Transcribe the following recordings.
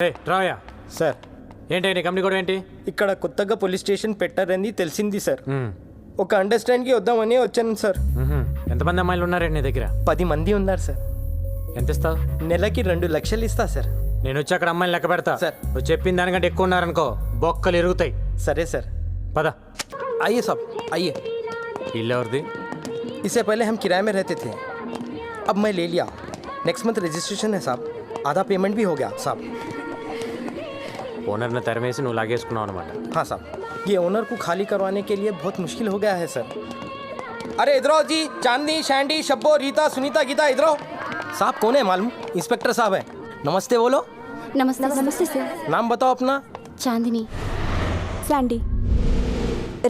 ఏ రాయా sir ఏంటి నీ company కూడా ఏంటి ఇక్కడ కొత్తగా పోలీస్ స్టేషన్ పెట్టారని తెలిసింది సార్ మ్మ్. ఒక అండర్స్టాండ్కి వద్దామని వచ్చాను సార్ మ్హూ. ఎంతమంది అమ్మాయిలు ఉన్నారండి నీ దగ్గర పది మంది ఉన్నారు సార్ ఎంత ఇస్తావు నెలకి రెండు లక్షలు ఇస్తా సార్ నేను వచ్చి అక్కడ అమ్మాయిని లెక్క పెడతా సార్. నువ్వు చెప్పిన దానికంటే ఎక్కువ ఉన్నారనుకో బొక్కలు ఇరుగుతాయి సరే సార్ పద आइए साहब आइए ఇల్లు ఎవరిది इससे पहले हम किराए में रहते थे अब मैं ले लिया नेक्स्ट मंथ रजिस्ट्रेशन है साहब आधा पेमेंट भी हो गया साहब ఓనర్ని తెరమేసి నువ్వు లాగేసుకున్నావు అనమాట हाँ साहब ये ओनर को खाली करवाने के लिए बहुत मुश्किल हो गया है सर अरे इधर आओ जी चांदनी शैंडी शब्बो रीता सुनीता गीता इधर आओ साहब कौन है मालूम इंस्पेक्टर साहब है नमस्ते बोलो నమస్తే నమస్తే సార్ नाम बताओ अपना చాందిని శాండీ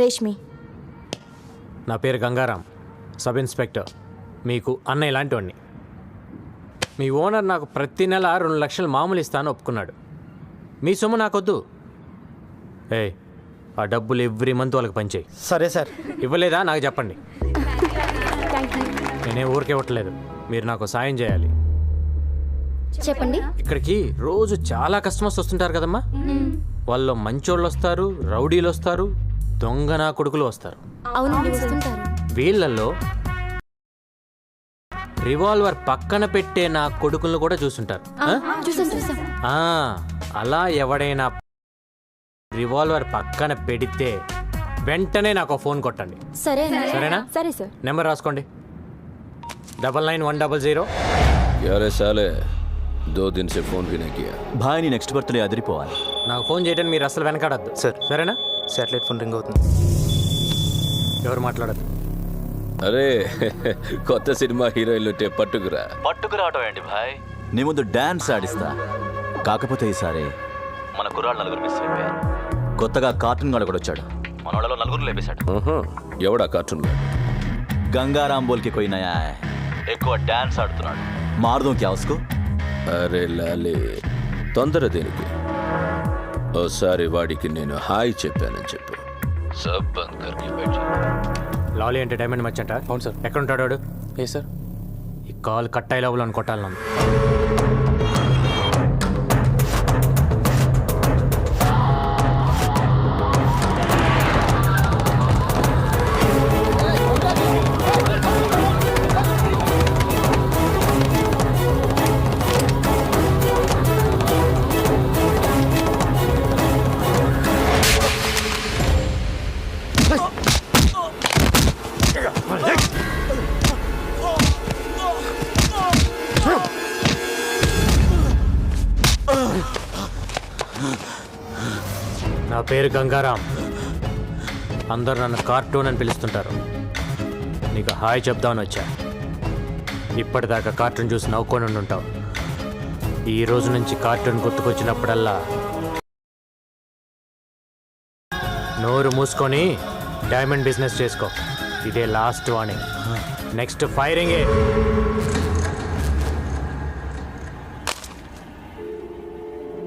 రేష్మి నా పేరు గంగారాం సబ్ ఇన్స్పెక్టర్ మీకు అన్న ఇలాంటివాడిని మీ ఓనర్ నాకు ప్రతి నెల రెండు లక్షలు మామూలు ఇస్తాను ఒప్పుకున్నాడు మీ సొమ్ము నాకొద్దు. ఏ ఆ డబ్బులు ఎవ్రీ మంత్ వాళ్ళకి పంచేయి సరే సార్. ఇవ్వలేదా? నాకు చెప్పండి. నేనే ఊరికే ఇవ్వట్లేదు. మీరు నాకు సాయం చేయాలి. చెప్పండి. ఇక్కడికి రోజు చాలా కస్టమర్స్ వస్తుంటారు కదమ్మా? వాళ్ళు మంచోళ్ళు వస్తారు రౌడీలు వస్తారు దొంగ నా కొడుకులు వస్తారు. వీళ్ళల్లో రివాల్వర్ పక్కన పెట్టే నా కొడుకులను కూడా చూసుంటారు ఆ? చూసాం చూసాం. ఆ, అలా ఎవడైనా రివాల్వర్ పక్కన పెడితే వెంటనే నాకు ఒక ఫోన్ కొట్టండి సరే అండి. సరేనా సరే సార్ నెంబర్ రాసుకోండి double nine one double zero यारे साले दो दिन से फोन भी नहीं किया భాయ్ని నెక్స్ట్ బర్త్డే అదిరిపోవాలి నాకు ఫోన్ చేయడానికి మీరు అసలు వెనకాడద్దు సార్. సరేనా శాటిలైట్ ఫోన్ రింగ్ అవుతుంది ఎవరు మాట్లాడద్దు అరే కొత్త సినిమా హీరోయిన్లు ఉంటే పట్టుకురా పట్టుకు రావటం ఏంటి భాయ్ నీ ముందు డాన్స్ ఆడిస్తా కాకపోతే ఈసారి మన కుర్రాళ్ళు నలుగురు మిస్ అయిపోయారు. కొత్తగా కార్టూన్ గాడు కూడా వచ్చాడు. మన వాళ్ళలో నలుగురు లేపేశాడు. ఎవడా కార్టూన్ గంగారాం బోల్కి కోయి నయా హై. ఎక్కువ డాన్స్ ఆడుతున్నాడు. మారుదాం క్యా ఉస్కో? అరే లాలి తొందర దేనికి. ఓసారి వాడికి నేను హాయ్ చెప్పానని చెప్పు. సబ్. లాలీ ఎంటర్టైన్మెంట్ మర్చెంట అవును సార్. ఎక్కడ ఉంటాడు వాడు? ఏ సార్? ఈ కాల్ కట్ అయ్యే లోపల కొట్టాలి నన్ను. పేరు గంగారాం. అందరు నన్ను కార్టూన్ అని పిలుస్తుంటారు. నీకు హాయ్ చెప్దామని వచ్చా. ఇప్పటిదాకా కార్టూన్ చూసి నవ్వుకొని ఉంటావు ఈ రోజు నుంచి కార్టూన్ గుర్తుకొచ్చినప్పుడల్లా నోరు మూసుకొని డైమండ్ బిజినెస్ చేసుకో. ఇదే లాస్ట్ వార్నింగ్. నెక్స్ట్ ఫైరింగే.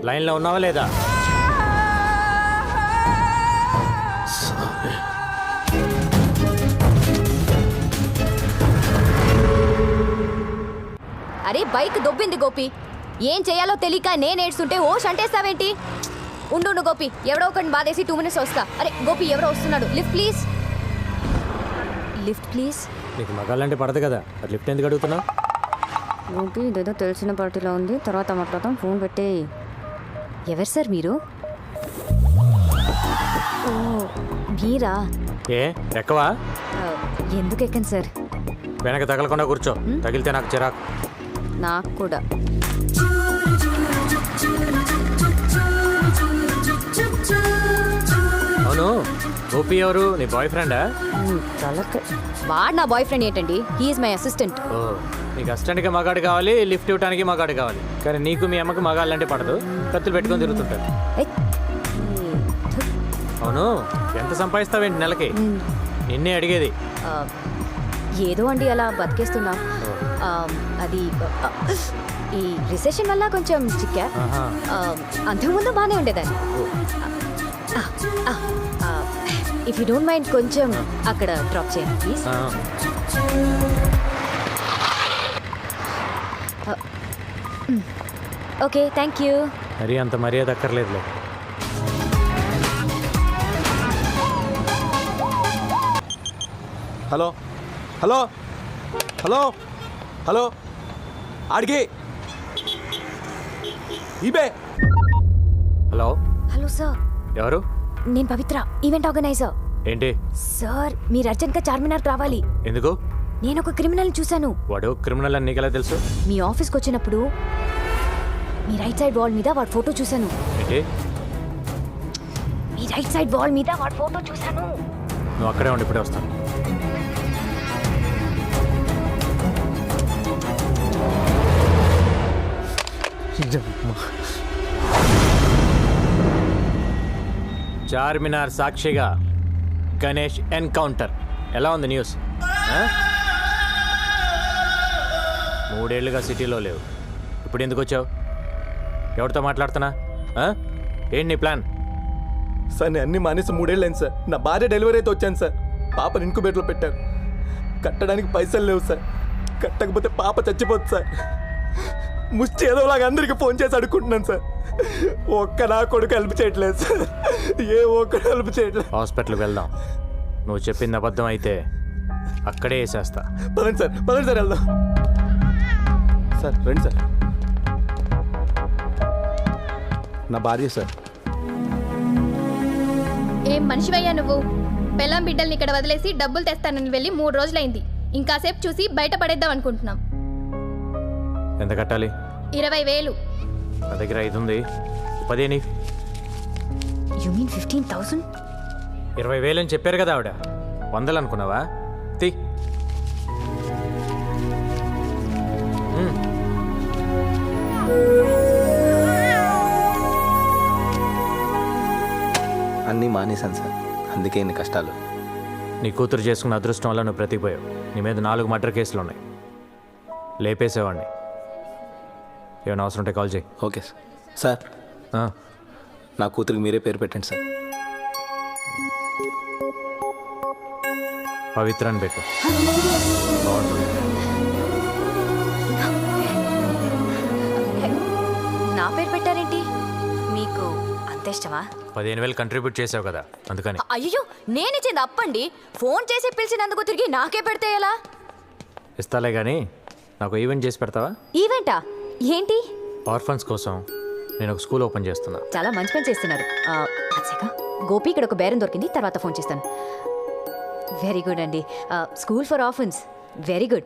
లైన్లో ఉన్నావా లేదా? అరే బైక్ దొబ్బింది గోపి. ఏం చేయాలో తెలియక నేను ఏడ్చుంటే ఓ అంటేస్తావేంటి ఉండు ఉండు గోపి ఎవడో ఒకటి బాధేసి టూ మినిట్స్ వస్తా. అరే గోపి ఎవరో వస్తున్నాడు. లిఫ్ట్ ప్లీజ్ లిఫ్ట్ ప్లీజ్ నీకు మగాళ్ళంటే పడదు కదా. అది లిఫ్ట్ ఎందుకు అడుగుతున్నావు? గోపి ఇదేదో తెలిసిన పార్టీలో ఉంది. తర్వాత మాట్లాడతాం ఫోన్ పెట్టే. ఎవరు సార్ మీరు? ఓ మీరా? ఏ ఎక్కవా? ఎందుకు ఎక్కండి సార్? వెనక తగలకుండా కూర్చో. తగిలితే నాకు చిరాకు. నాకు కూడా అవును గోపి ఎవరు? నీ బాయ్ ఫ్రెండా వాడు నా బాయ్ ఫ్రెండ్ ఏంటండి? హీఈస్ మై అసిస్టెంట్ ఓ నీకు అసిస్టెంట్కి మగాడు కావాలి లిఫ్ట్ ఇవ్వడానికి మగాడు కావాలి. కానీ నీకు మీ అమ్మకి మగాళ్ళంటే పడదు. కత్తులు పెట్టుకొని తిరుగుతుంటారు. అవును ఎంత సంపాదిస్తావేంటి నెలకి? నిన్నే అడిగేది. ఏదో అండి అలా బతికేస్తున్నా. అది ఈ రిసెషన్ వల్ల కొంచెం చిక్కా? అంతకుముందు బాగానే ఉండేదాన్ని. ఇఫ్ యూ డోంట్ మైండ్ కొంచెం అక్కడ డ్రాప్ చేయండి ప్లీజ్ ఆ, ఓకే థ్యాంక్ యూ మరీ అంత మర్యాద అక్కర్లేదులే. హలో. హలో. హలో. హలో ఆడికి. ఇబే హలో. Hello sir. ఎవరు? నేను పవిత్ర ఈవెంట్ ఆర్గనైజర్. ఏంటి? సార్ మీరు అర్జెంట్గా చార్మినార్ రావాలి. ఎందుకు? నేను ఒక క్రిమినల్ చూశాను. వాడు క్రిమినల్ అని నీకెలా తెలుసు? మీ ఆఫీస్కి వచ్చినప్పుడు మీ రైట్ సైడ్ వాల్ మీద వాడి ఫోటో చూశాను. ఏంటి? మీ రైట్ సైడ్ వాల్ మీద వాడి ఫోటో చూశాను. నువ్వు అక్కడే ఉండి ఇప్పుడే వస్తాను. చార్మినార్ సాక్షిగా గణేష్ ఎన్కౌంటర్. ఎలా ఉంది న్యూస్? మూడేళ్ళుగా సిటీలో లేవు. ఇప్పుడు ఎందుకు వచ్చావు? ఎవరితో మాట్లాడుతున్నా? ఏంటి నీ ప్లాన్? సార్ నేను అన్ని మానేసి మూడేళ్ళు సార్. నా భార్య డెలివరీ అయితే వచ్చాను సార్. పాపను ఇంకుబేట్లో పెట్టారు. కట్టడానికి పైసలు లేవు సార్. కట్టకపోతే పాప చచ్చిపోతుంది సార్. ముచ్చి ఏదోలాగా అందరికీ ఫోన్ చేసి అడుక్కుంటున్నాను సార్. ఒక్క నా కొడుకు హెల్ప్ చేయట్లేదు సార్ ఏ ఒక్కడు హెల్ప్ చేయట్లేదు. హాస్పిటల్కి వెళ్దాం. నువ్వు చెప్పింది అబద్ధం అయితే అక్కడే వేసేస్తా. పదండి సార్ పదండి సార్ వెళ్దాం. సార్ రండి సార్ నా భార్య సార్ ఏం మనిషివయ్యా నువ్వు? పెళ్ళాం బిడ్డల్ని ఇక్కడ వదిలేసి డబ్బులు తెస్తానని వెళ్ళి మూడు రోజులైంది. ఇంకాసేపు చూసి బయట పడేద్దాం అనుకుంటున్నాం. ఎంత కట్టాలి? ఇరవై వేలు. నా దగ్గర ఐదు ఉంది. పదేని యు మీన్ ఫిఫ్టీన్ థౌసండ్ ఇరవై వేలు అని చెప్పారు కదా ఆవిడ. వందలు అనుకున్నావా? తీ. మ్మ్. అన్నీ మానేశాను సార్. అందుకే ఇన్ని కష్టాలు. నీ కూతురు చేసుకున్న అదృష్టం వల్ల నువ్వు బ్రతికిపోయావు నీ మీద నాలుగు మర్డర్ కేసులు ఉన్నాయి. లేపేసేవాడిని. ఏమైనా అవసరం ఉంటే కాల్ చేయి. Okay sir. సార్ ఆ, నా కూతురికి మీరే పేరు పెట్టండి సార్. పవిత్ర అని పెట్టు. బాగుంటుంది నా పేరు పెట్టారేంటి? మీకు అంత ఇష్టమా? పదిహేను వేలు కంట్రిబ్యూట్ చేసావు కదా అందుకని. అయ్యో నేను ఇచ్చింది అప్పండి. ఫోన్ చేసి పిలిచినందుకు తిరిగి నాకే పెడితే ఎలా? ఇస్తాలే కానీ నాకు ఈవెంట్ చేసి పెడతావా? ఈవెంటా? ఏంటి? ఆర్ఫన్స్ కోసం నేను ఒక స్కూల్ ఓపెన్ చేస్తున్నా. చాలా మంచి పని చేస్తున్నారు. ఆ. గోపి ఇక్కడ ఒక బేరం దొరికింది తర్వాత ఫోన్ చేస్తాను. వెరీ గుడ్ అండి. School for orphans very good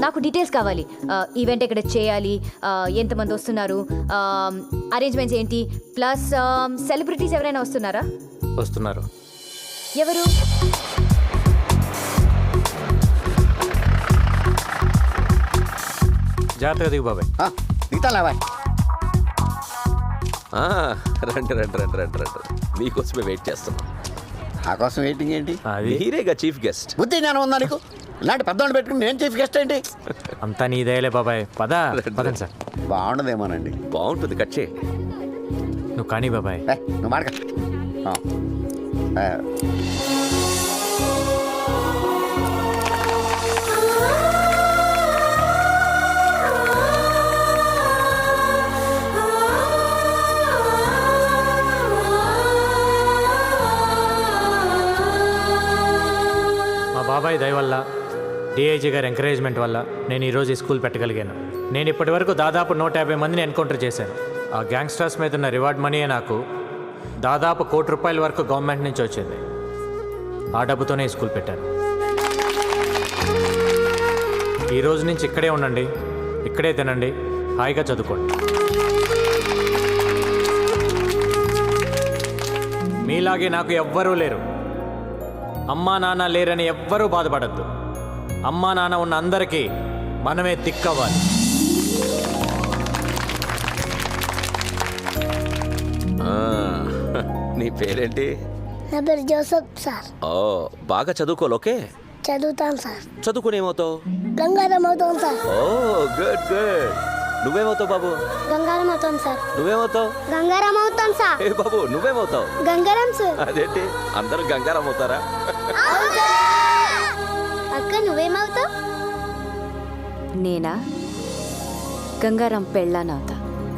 నాకు డీటెయిల్స్ కావాలి. ఈవెంట్ ఎక్కడ చేయాలి? ఆ, ఎంతమంది వస్తున్నారు? అరేంజ్మెంట్స్ ఏంటి? ప్లస్ సెలబ్రిటీస్ ఎవరైనా వస్తున్నారా? వస్తున్నారు. ఎవరు? జాగ్రత్తగా దిగు బాబాయ్. దిగుతాలేవా ఆ, రండి రండి రండి రండి రండి. మీకోసమే వెయిట్ చేస్తున్నాం. నా కోసం వెయిటింగ్ ఏంటి? మీరేగా చీఫ్ గెస్ట్. బుద్ధి జ్ఞానం ఉందా నీకు? ఇలాంటి పెద్దవాళ్ళు పెట్టుకుని నేను చీఫ్ గెస్ట్ ఏంటి? అంతా నీదేలే బాబాయ్. పద పదండి సార్. బాగుండదేమోనండి. బాగుంటుంది చేయండి నువ్వు కానీ బాబాయ్ నువ్వు మాడక వల్ల డిఐజీ గారి ఎంకరేజ్మెంట్ వల్ల నేను ఈరోజు ఈ స్కూల్ పెట్టగలిగాను. నేను ఇప్పటి వరకు దాదాపు నూట యాభై మందిని ఎన్కౌంటర్ చేశాను. ఆ గ్యాంగ్స్టర్స్ మీద ఉన్న రివార్డ్ మనీ నాకు దాదాపు కోటి రూపాయల వరకు గవర్నమెంట్ నుంచి వచ్చింది. ఆ డబ్బుతోనే ఈ స్కూల్ పెట్టాను. ఈ రోజు నుంచి ఇక్కడే ఉండండి ఇక్కడే తినండి హాయిగా చదువుకోండి. మీలాగే నాకు ఎవ్వరూ లేరు. అమ్మా నాన్న లేరని ఎవ్వరూ బాధపడద్దు. అమ్మా నాన్న ఉన్న అందరికీ మనమే దిక్కవ్వాలి ఆ, నీ పేరేంటి? నా పేరు జోసఫ్ సార్. ఓ బాగా చదువుకోవాలి ఓకే? చదువుతాను సార్. చదువుకుని ఏమవుతావు? గంగారం అవుతాను సార్. Oh good good. నువ్వేమవుతావు బాబు? గంగారం అవుతాను సార్. నువ్వేమవుతావు? గంగారం అవుతాను సార్. ఏ బాబు నువ్వేమవుతావు? గంగారం సార్. అదేంటి? అందరూ గంగారం అవుతారా? అక్క నువ్వేమవుతావు? నేనా? గంగారాం పెళ్ళానవుతా